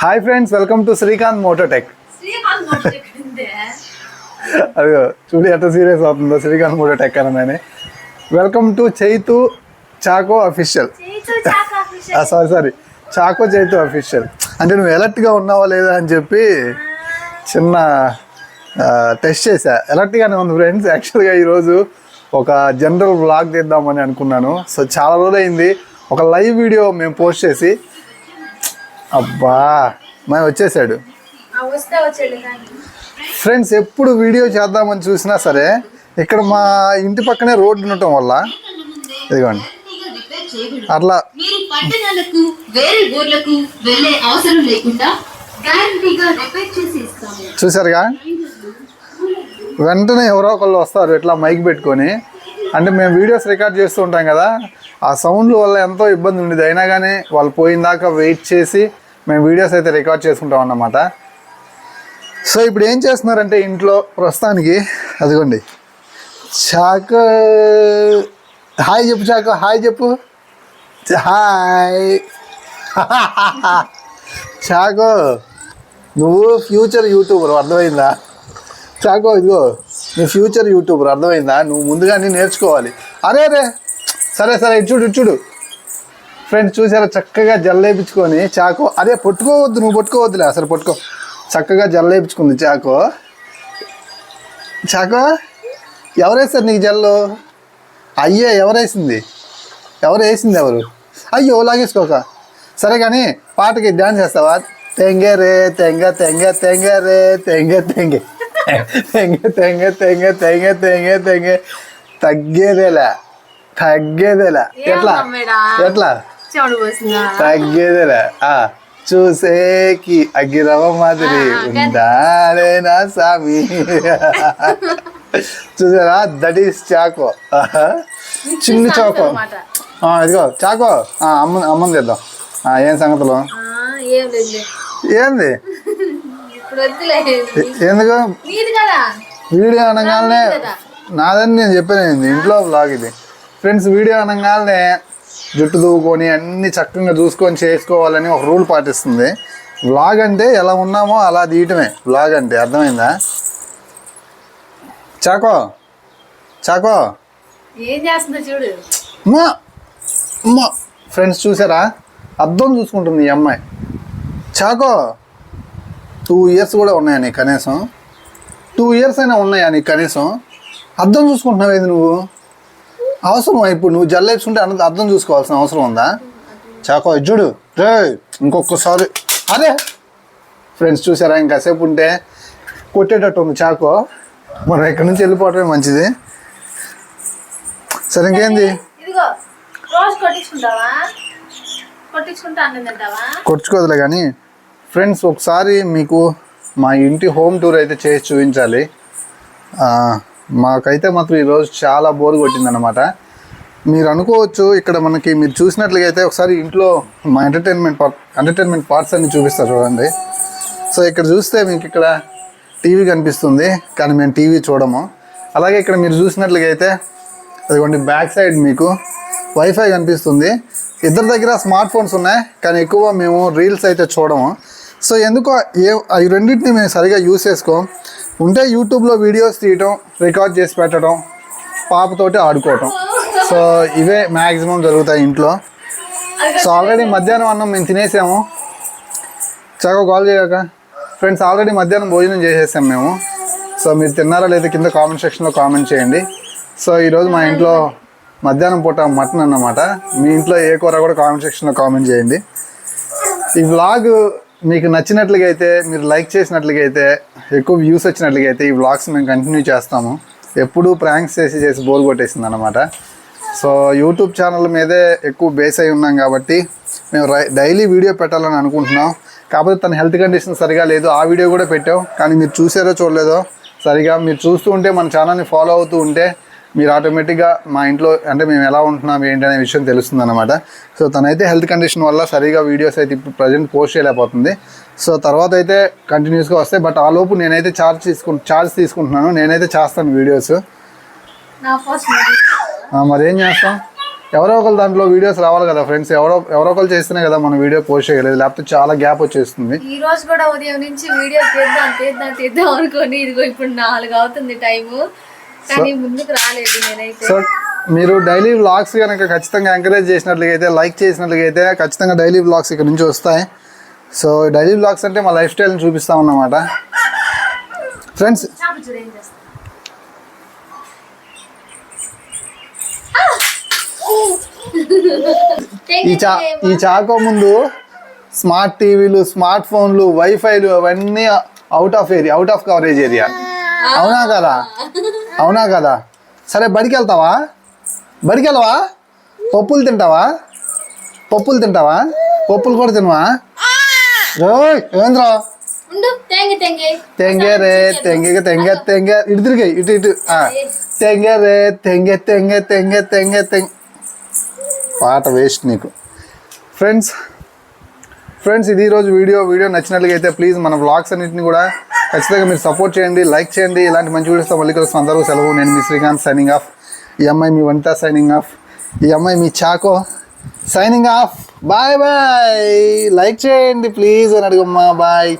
Hi friends welcome to Srikanth Mototech. అదిగో చూడు ఎంత సీరియస్ అవుతుందో శ్రీకాంత్ మోటోటెక్ అని welcome to Chaitu Chako official. Sorry sorry. Chako Chaitu official. అంటే నువ్వు ఎలర్ట్గా ఉన్నావా లేదా అని చెప్పి చిన్న టెస్ట్ చేశా. ఎలర్ట్గానే ఉంది ఫ్రెండ్స్. యాక్చువల్గా ఈరోజు ఒక జనరల్ వ్లాగ్ తీద్దామని అనుకున్నాను. సో చాలా రోజులైంది. ఒక లైవ్ వీడియో మేము పోస్ట్ చేసి అబ్బా మేము వచ్చేసాడు. ఫ్రెండ్స్ ఎప్పుడు వీడియో చేద్దామని చూసినా సరే ఇక్కడ మా ఇంటి పక్కనే రోడ్డు ఉండటం వల్ల ఇదిగోండి. అట్లా. మీరు పట్టణాలకు వేరే ఊర్లకు వెళ్ళే అవసరం లేకుండా గ్యారంటీగా రిపేర్ చేసి ఇస్తాము. చూసారుగా? వెంటనే ఎవరో ఒకళ్ళు వస్తారు ఇట్లా మైక్ పెట్టుకొని. అంటే మేము వీడియోస్ రికార్డ్ చేస్తూ ఉంటాం కదా ఆ సౌండ్ల వల్ల ఎంతో ఇబ్బంది ఉండేది. అయినా కానీ వాళ్ళు పోయిన దాకా వెయిట్ చేసి మేము వీడియోస్ అయితే రికార్డ్ చేసుకుంటాం అన్నమాట. సో ఇప్పుడు ఏం చేస్తున్నారంటే ఇంట్లో ప్రస్తుతానికి అదిగోండి. చాక హాయ్ చెప్పు చాక హాయ్ చెప్పు. హాయ్. చాకో నువ్వు ఫ్యూచర్ యూట్యూబర్ అర్థమైందా? చాకో ఇదిగో నువ్వు ఫ్యూచర్ యూట్యూబర్ అర్థమైందా? నువ్వు ముందుగానే నేర్చుకోవాలి. అరే అరే సరే సరే ఇటు చూడు ఇటు చూడు. ఫ్రెండ్స్ చూసారా? చక్కగా జల్లేపించుకొని చాకో. అరే పట్టుకోవద్దు నువ్వు పట్టుకోవద్దులే. అసలు పట్టుకో. చక్కగా జల్లేపించుకుంది చాకో. చాకో ఎవరేస్తారు నీకు జల్లు? అయ్యే ఎవరేసింది? ఎవరు వేసింది ఎవరు? అయ్యో లాగేసుకోక. సరే కానీ పాటకి డ్యాన్స్ చేస్తావా? తెంగే రే తెంగ తెంగ తెంగ రే తెంగ తెంగే. తెంగ తెంగ తెంగ తెంగ తెంగ తెంగ. తగ్గేదేలా. తగ్గేదేలా. ఎట్లా? ఎట్లా? చెవుడు పోసిందా ఆ చూసేకి అగ్గిరవ మాదిరి ఉండాలే నా స్వామి. చూసారా? That is Chako. చిన్న చాకో. ఇదిగో చాకో. ఆ, అమ్మ అమ్మని తెద్దాం. ఆ, ఏం సంగతులు? ఏంది? ఎందుకు? వీడియో అనగానే. నాదని నేను చెప్పాను ఇంట్లో బ్లాగ్ ఇది. ఫ్రెండ్స్ వీడియో అనగానే జుట్టు దూకొని అన్ని చక్కగా చూసుకొని చేసుకోవాలని ఒక రూల్ పాటిస్తుంది. వ్లాగ్ అంటే ఎలా ఉన్నామో అలా తీయటమే. వ్లాగ్ అంటే అర్థమైందా? చాకో చాకో. ఏం చేస్తుందో చూడు. అమ్మా అమ్మా ఫ్రెండ్స్ చూసారా? అద్దం చూసుకుంటుంది ఈ అమ్మాయి. చాకో టూ ఇయర్స్ కూడా ఉన్నాయా నీకు కనీసం? టూ ఇయర్స్ అయినా ఉన్నాయా నీకు కనీసం? అద్దం చూసుకుంటున్నావు ఏది నువ్వు? అవసరం ఇప్పుడు నువ్వు జల్లేసుకుంటే అన్న అద్దం చూసుకోవాల్సిన అవసరం ఉందా? చాకో చూడు. రే ఇంకొకసారి. అరే! ఫ్రెండ్స్ చూసారా? ఇంకాసేపు ఉంటే కొట్టేటట్టు ఉంది చాకో. మనం ఇక్కడి నుంచి వెళ్ళిపోవటమే మంచిది. సరే ఇంకేంది? కొట్టుకోదులే కానీ ఫ్రెండ్స్ ఒకసారి మీకు మా ఇంటి హోమ్ టూర్ అయితే చేసి చూపించాలి. మాకైతే మాత్రం ఈరోజు చాలా బోర్ కొట్టిందనమాట మీరు అనుకోవచ్చు ఇక్కడ మనకి మీరు చూసినట్లుగా అయితే ఒకసారి ఇంట్లో మా ఎంటర్టైన్మెంట్ పార్ట్ ఎంటర్టైన్మెంట్ పార్ట్స్ అన్ని చూపిస్తారు చూడండి. సో ఇక్కడ చూస్తే మీకు ఇక్కడ టీవీ కనిపిస్తుంది కానీ మేము టీవీ చూడము. అలాగే ఇక్కడ మీరు చూసినట్లుగా అయితే అదిగోండి బ్యాక్ సైడ్ మీకు వైఫై కనిపిస్తుంది. ఇద్దరి దగ్గర స్మార్ట్ ఫోన్స్ ఉన్నాయి కానీ ఎక్కువ మేము రీల్స్ అయితే చూడము. సో ఎందుకో ఏ అవి రెండింటిని మేము సరిగా యూస్ చేసుకోం. ఉంటే యూట్యూబ్లో వీడియోస్ తీయటం రికార్డ్ చేసి పెట్టడం పాపతోటి ఆడుకోవటం. సో ఇవే మ్యాక్సిమం జరుగుతాయి ఇంట్లో. సో ఆల్రెడీ మధ్యాహ్నం అన్నం మేము తినేసాము. చక్కగా కాల్ చేయక. ఫ్రెండ్స్ ఆల్రెడీ మధ్యాహ్నం భోజనం చేసేసాం మేము. సో మీరు తిన్నారా లేదా కింద కామెంట్ సెక్షన్లో కామెంట్ చేయండి. సో ఈరోజు మా ఇంట్లో మధ్యాహ్నం పూట మటన్ అన్నమాట. మీ ఇంట్లో ఏ కూర కూడా కామెంట్ సెక్షన్లో కామెంట్ చేయండి. ఈ వ్లాగ్ మీకు నచ్చినట్లుగా అయితే మీరు లైక్ చేసినట్లుగా అయితే ఎక్కువ వ్యూస్ వచ్చినట్లుగా అయితే ఈ వ్లాగ్స్ మేము కంటిన్యూ చేస్తాము. ఎప్పుడూ ప్రాంక్స్ చేసి చేసి బోర్ కొట్టేసింది అనమాట సో యూట్యూబ్ ఛానల్ మీదే ఎక్కువ బేస్ అయి ఉన్నాం కాబట్టి మేము డైలీ వీడియో పెట్టాలని అనుకుంటున్నాం. కాకపోతే తన హెల్త్ కండిషన్ సరిగా లేదు. ఆ వీడియో కూడా పెట్టాం. కానీ మీరు చూసారో చూడలేదో సరిగా మీరు చూస్తూ ఉంటే మన ఛానల్ని ఫాలో అవుతూ ఉంటే మీరు ఆటోమేటిక్గా మా ఇంట్లో అంటే మేము ఎలా ఉంటున్నాం ఏంటి అనే విషయం తెలుస్తుంది అనమాట సో తనైతే హెల్త్ కండిషన్ వల్ల సరిగా వీడియోస్ అయితే ఇప్పుడు ప్రజెంట్ పోస్ట్ చేయలేకపోతుంది. సో తర్వాత అయితే కంటిన్యూస్గా వస్తాయి. బట్ ఆ లోపు నేనైతే ఛార్జ్ తీసుకు ఛార్జ్ తీసుకుంటున్నాను. నేనైతే చేస్తాను వీడియోస్ మరి ఏం చేస్తాం? ఎవరో ఒకరు దాంట్లో వీడియోస్ రావాలి కదా ఫ్రెండ్స్ ఎవరో ఎవరో ఒకరు చేస్తేనే కదా మనం వీడియో పోస్ట్ చేయలేదు లేకపోతే చాలా గ్యాప్ వచ్చేస్తుంది. ఈ రోజు కూడా ఉదయం నుంచి వీడియో తీద్దాం తీద్దాం తీద్దాం అనుకోని ఇదిగో ఇప్పుడు నాలుగు అవుతుంది టైము కానీ ముందుకు రాలేదు నేనైతే. సో మీరు డైలీ వ్లాగ్స్ కనుక ఖచ్చితంగా ఎంకరేజ్ చేసినట్లయితే లైక్ చేసినట్లయితే ఖచ్చితంగా డైలీ వ్లాగ్స్ ఇక్కడ నుంచి వస్తాయి. సో డైలీ వ్లాగ్స్ అంటే మా లైఫ్ స్టైల్ని చూపిస్తాం అన్నమాట ఫ్రెండ్స్ ఈ చా ఈ చాకో ముందు స్మార్ట్ టీవీలు స్మార్ట్ ఫోన్లు వైఫైలు అవన్నీ out of area out of coverage area అవునా కదా? అవునా కదా? సరే బడికి వెళ్తావా బడికి వెళ్ళవా పప్పులు తింటావా? పప్పులు తింటావా? పప్పులు కూడా తినవా? రోయ్ ఏంద్రా? తెంగి రే తెంగే తెంగే తెంగే. ఇటు తిరిగి ఇటు ఇటు. తెంగే రే తెంగే తెంగే తెంగే తెంగే తెంగే పాట వేస్ట్ నీకు. ఫ్రెండ్స్ ఫ్రెండ్స్ ఇది ఈరోజు వీడియో. వీడియో నచ్చినట్లుగా అయితే ప్లీజ్ మన బ్లాగ్స్ అన్నింటిని కూడా ఖచ్చితంగా మీరు సపోర్ట్ చేయండి లైక్ చేయండి. ఇలాంటి మంచి వీడియోస్తో మళ్ళీ కలుస్తాం. అందరూ సెలవు. నేను మీ శ్రీకాంత్ సైనింగ్ ఆఫ్ ఈ అమ్మాయి మీ వంట సైనింగ్ ఆఫ్ ఈ అమ్మాయి మీ Chako signing off bye bye like చేయండి ప్లీజ్ అని అడుగమ్మా. బాయ్